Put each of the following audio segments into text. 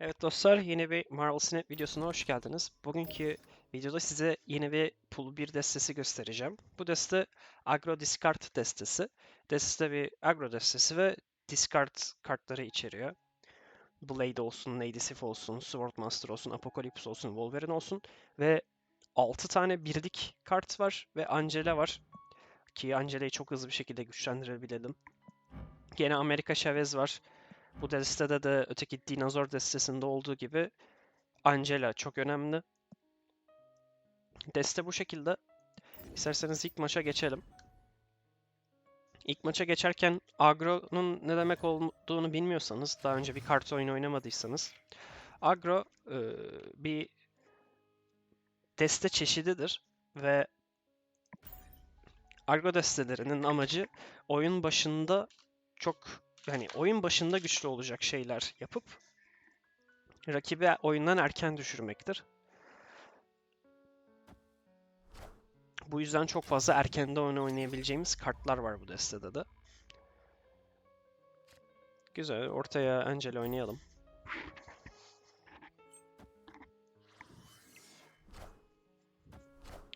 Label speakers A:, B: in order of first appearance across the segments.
A: Evet dostlar yeni bir Marvel Snap videosuna hoş geldiniz. Bugünkü videoda size yeni bir pool 1 destesi göstereceğim. Bu deste Agro Discard destesi. Deste bir agro destesi ve discard kartları içeriyor. Blade olsun, Lady Sif olsun, Swordmaster olsun, Apocalypse olsun, Wolverine olsun ve 6 tane birlik kart var ve Angela var. Ki Angela'yı çok hızlı bir şekilde güçlendirebilelim. Gene Amerika Chavez var. Bu destede de öteki dinozor destesinde olduğu gibi Angela çok önemli. Deste bu şekilde. İsterseniz ilk maça geçelim. İlk maça geçerken agro'nun ne demek olduğunu bilmiyorsanız, daha önce bir kart oyunu oynamadıysanız, agro e, bir deste çeşididir ve agro destelerinin amacı oyun başında çok yani oyun başında güçlü olacak şeyler yapıp rakibi oyundan erken düşürmektir. Bu yüzden çok fazla erkende oyun oynayabileceğimiz kartlar var bu destede de. Güzel. Ortaya Angel oynayalım.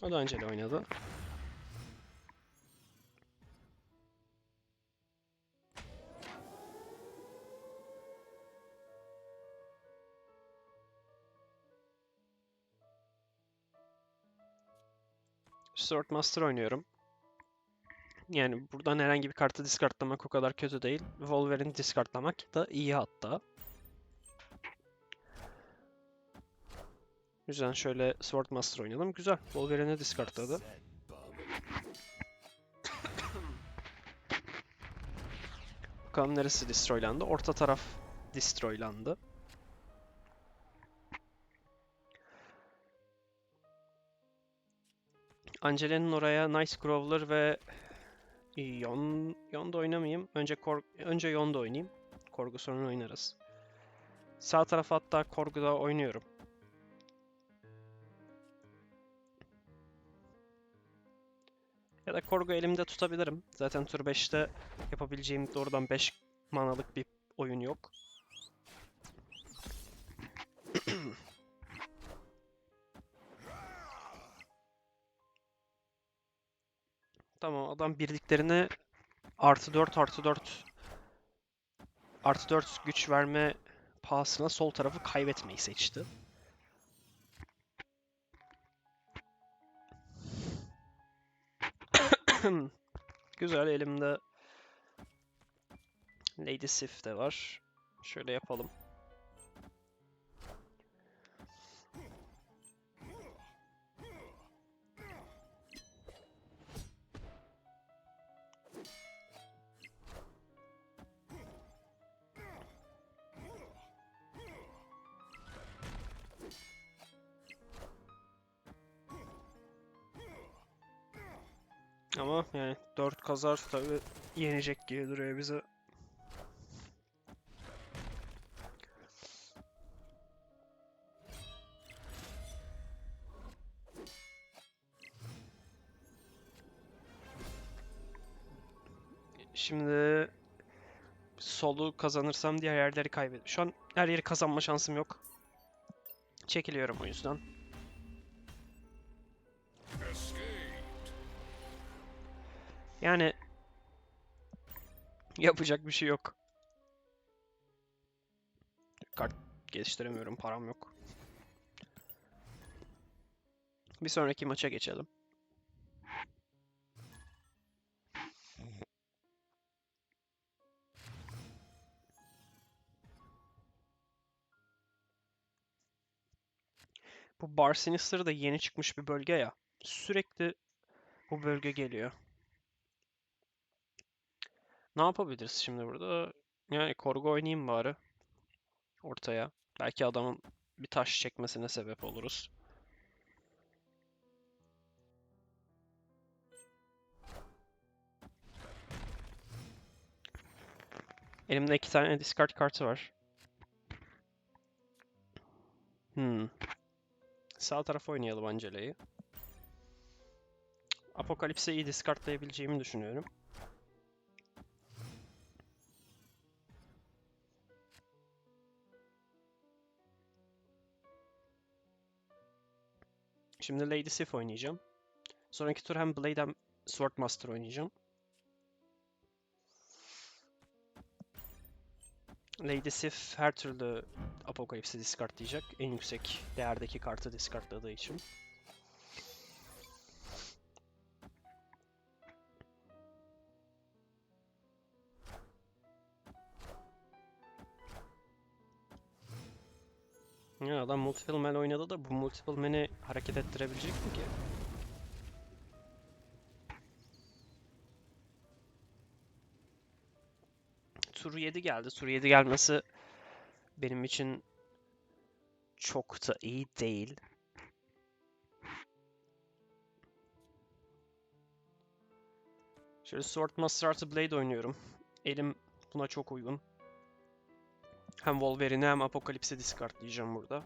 A: O da Angel oynadı. Swordmaster oynuyorum. Yani buradan herhangi bir kartı discardlamak o kadar kötü değil. Wolverine discardlamak da iyi hatta. Güzel şöyle Swordmaster oynayalım. Güzel. Wolverine'i discardladı. Bakalım neresi destroylandı? Orta taraf destroylandı. Angela'nın oraya Nice Growler ve Yon Yonda oynamayayım. Önce Kor önce Yonda oynayayım. Korgu sonra oynarız. Sağ tarafa hatta Korgu'da oynuyorum. Ya da Korgu elimde tutabilirim. Zaten tur 5'te yapabileceğim doğrudan 5 manalık bir oyun yok. Tamam adam birliklerine artı 4 artı 4 artı 4 güç verme pahasına sol tarafı kaybetmeyi seçti. Güzel elimde Lady Sif de var. Şöyle yapalım. Ama yani 4 kazar tabi yenecek gibi duruyor bize. Şimdi solu kazanırsam diğer yerleri kaybederim. Şu an her yeri kazanma şansım yok. Çekiliyorum o yüzden. Yani yapacak bir şey yok. Kart geliştiremiyorum, param yok. Bir sonraki maça geçelim. Bu Bar Sinister yeni çıkmış bir bölge ya. Sürekli bu bölge geliyor. Ne yapabiliriz şimdi burada? Yani korgu oynayayım bari. Ortaya. Belki adamın bir taş çekmesine sebep oluruz. Elimde iki tane discard kartı var. Hmm. Sağ tarafa oynayalım Angela'yı. Apokalipse iyi discardlayabileceğimi düşünüyorum. Şimdi Lady Sif oynayacağım. Sonraki tur hem Blade hem Swordmaster oynayacağım. Lady Sif her türlü Apocalypse'i discardlayacak. En yüksek değerdeki kartı discardladığı için. Ya adam Multiple Man oynadı da bu Multiple Man'i hareket ettirebilecek mi ki? Tur 7 geldi. Tur 7 gelmesi benim için çok da iyi değil. Şöyle Swordmaster artı Blade oynuyorum. Elim buna çok uygun. Hem Wolverine'i hem Apocalypse'i discardlayacağım burada.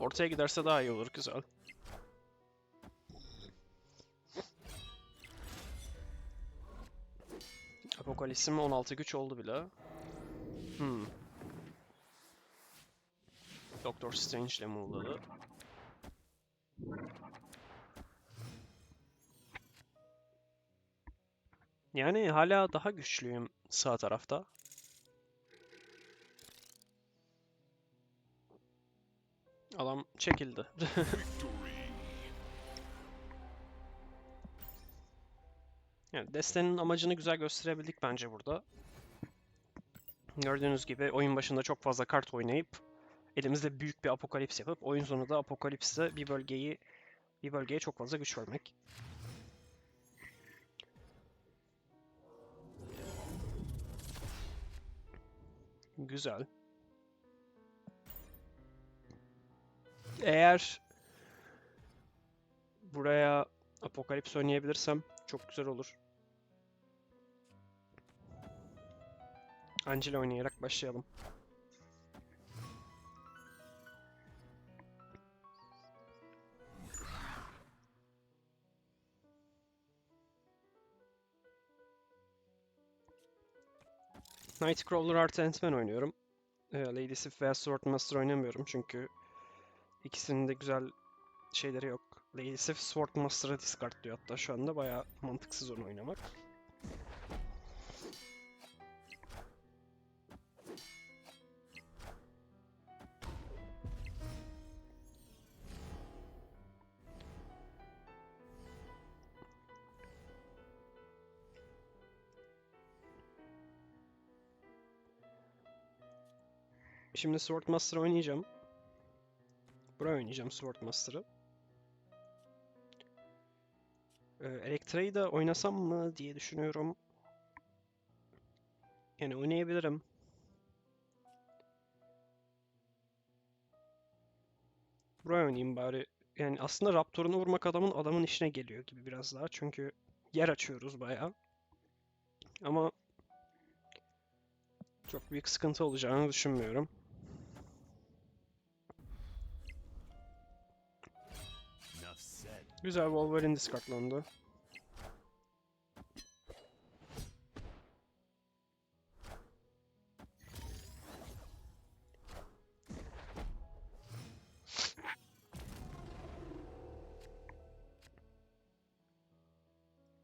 A: Ortaya giderse daha iyi olur. Güzel. Apokalipsim 16 güç oldu bile. Hmm. Doctor Strange ile move'ladı. Yani hala daha güçlüyüm sağ tarafta. Adam çekildi. Yani destenin amacını güzel gösterebildik bence burada. Gördüğünüz gibi oyun başında çok fazla kart oynayıp elimizde büyük bir apokalips yapıp oyun sonunda apokalipste bir bölgeyi bir bölgeye çok fazla güç vermek. Güzel. Eğer buraya Apokalips oynayabilirsem çok güzel olur. Angela oynayarak başlayalım. Nightcrawler artı Ant-Man oynuyorum. Ee, Lady Sif veya Swordmaster oynamıyorum çünkü ikisinin de güzel şeyleri yok. Lady Sif Swordmaster'ı discardlıyor hatta şu anda bayağı mantıksız onu oynamak. Şimdi Swordmaster oynayacağım. Buraya oynayacağım Swordmaster'ı. Ee, Elektra'yı da oynasam mı diye düşünüyorum. Yani oynayabilirim. Buraya oynayayım bari. Yani aslında Raptor'unu vurmak adamın adamın işine geliyor gibi biraz daha. Çünkü yer açıyoruz bayağı. Ama çok büyük sıkıntı olacağını düşünmüyorum. Güzel Wolverine discardlandı.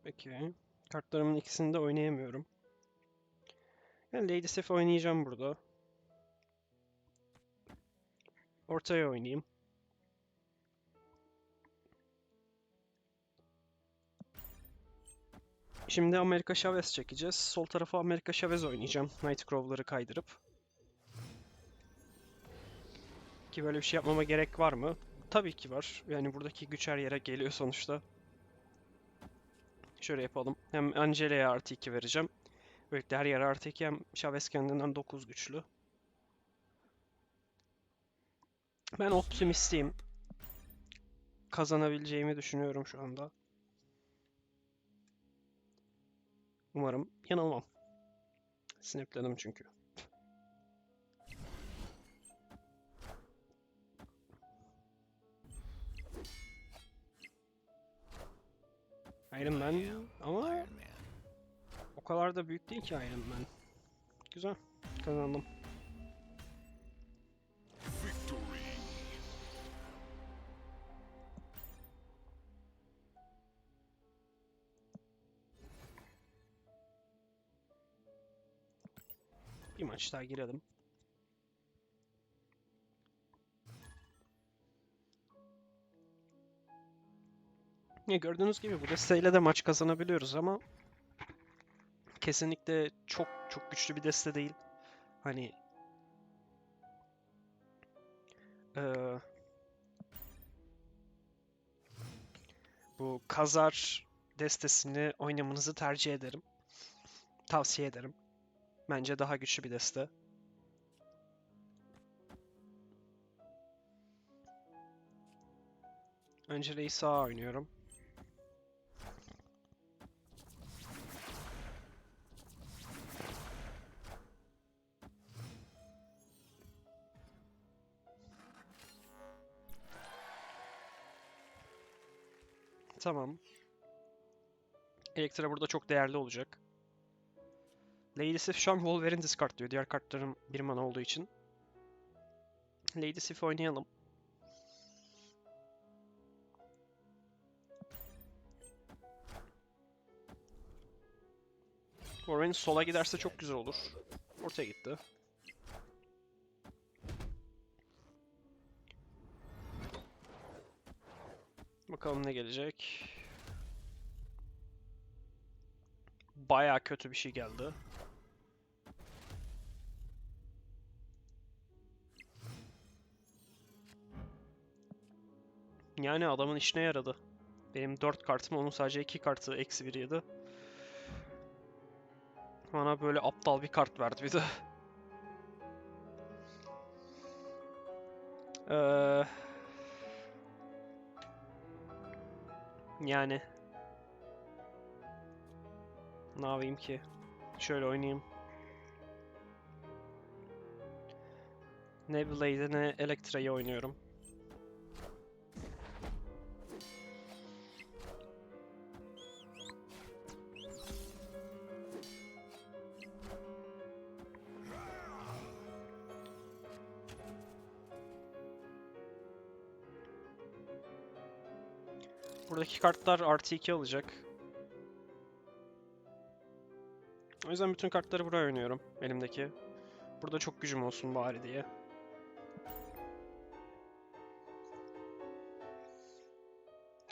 A: Peki. Kartlarımın ikisini de oynayamıyorum. Yani Lady Sif oynayacağım burada. Ortaya oynayayım. Şimdi Amerika Chavez çekeceğiz. Sol tarafa Amerika Chavez oynayacağım. Nightcrawler'ı kaydırıp. Ki böyle bir şey yapmama gerek var mı? Tabii ki var. Yani buradaki güç her yere geliyor sonuçta. Şöyle yapalım. Hem Angela'ya artı 2 vereceğim. Böylelikle her yere artı 2 hem Chavez kendinden 9 güçlü. Ben optimistliyim. Kazanabileceğimi düşünüyorum şu anda. Umarım yanılmam. Sinirlendim çünkü. Iron Man ama o kadar da büyük değil ki Iron Man. Güzel. Kazandım. Maç daha girelim. Ya gördüğünüz gibi bu desteğiyle de maç kazanabiliyoruz ama kesinlikle çok çok güçlü bir deste değil. Hani eee, bu Kazar destesini oynamanızı tercih ederim. Tavsiye ederim. Bence daha güçlü bir deste. Önceliği sağ oynuyorum. Tamam. Elektra burada çok değerli olacak. Lady Sif şu an Wolverine discard diyor. Diğer kartların bir mana olduğu için. Lady Sif oynayalım. Wolverine sola giderse çok güzel olur. Ortaya gitti. Bakalım ne gelecek. Baya kötü bir şey geldi. Yani adamın işine yaradı. Benim 4 kartım onun sadece 2 kartı eksi biriydi. Bana böyle aptal bir kart verdi bir de. Eee... Yani. Ne yapayım ki? Şöyle oynayayım. Ne Blade'i ne Elektra'yı oynuyorum. Buradaki kartlar artı 2 alacak. O yüzden bütün kartları buraya oynuyorum elimdeki. Burada çok gücüm olsun bari diye.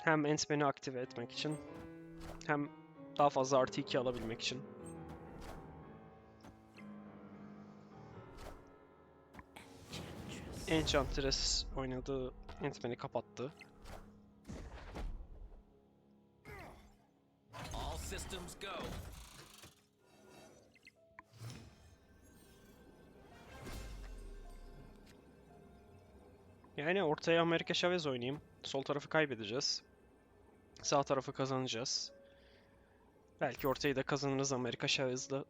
A: Hem Ant-Man'i aktive etmek için. Hem daha fazla artı 2 alabilmek için. Enchantress oynadığı Ant-Man'i kapattı.
B: Systems go.
A: Yani ortaya Amerika Chavez oynayayım. Sol tarafı kaybedeceğiz. Sağ tarafı kazanacağız. Belki ortayı da kazanırız Amerika Chavez'le.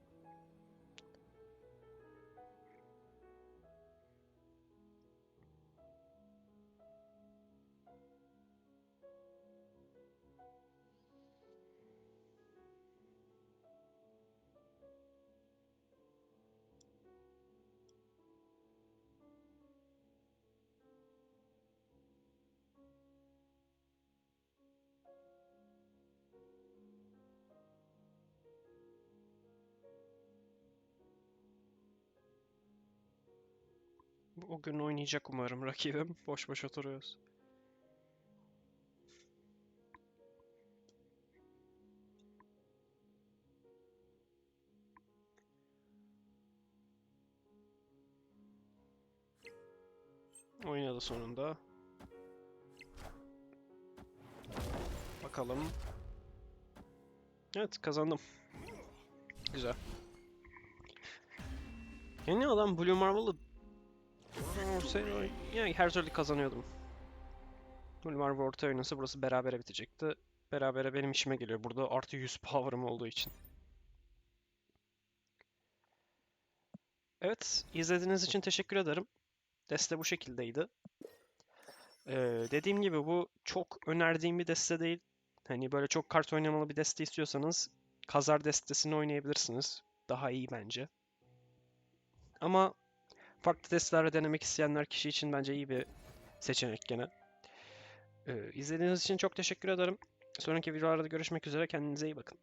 A: O gün oynayacak umarım rakibim. Boş boş oturuyoruz. Oynadı sonunda. Bakalım. Evet kazandım. Güzel. Yani adam Blue Marvel'ı Oy- yani her türlü kazanıyordum. Blue Marvel orta oynasa burası berabere bitecekti. Berabere benim işime geliyor. Burada artı 100 power'ım olduğu için. Evet, izlediğiniz için teşekkür ederim. Deste bu şekildeydi. Ee, dediğim gibi bu çok önerdiğim bir deste değil. Hani böyle çok kart oynamalı bir deste istiyorsanız Kazar destesini oynayabilirsiniz. Daha iyi bence. Ama farklı testlerde denemek isteyenler kişi için bence iyi bir seçenek gene. Ee, izlediğiniz için çok teşekkür ederim. Sonraki videolarda görüşmek üzere. Kendinize iyi bakın.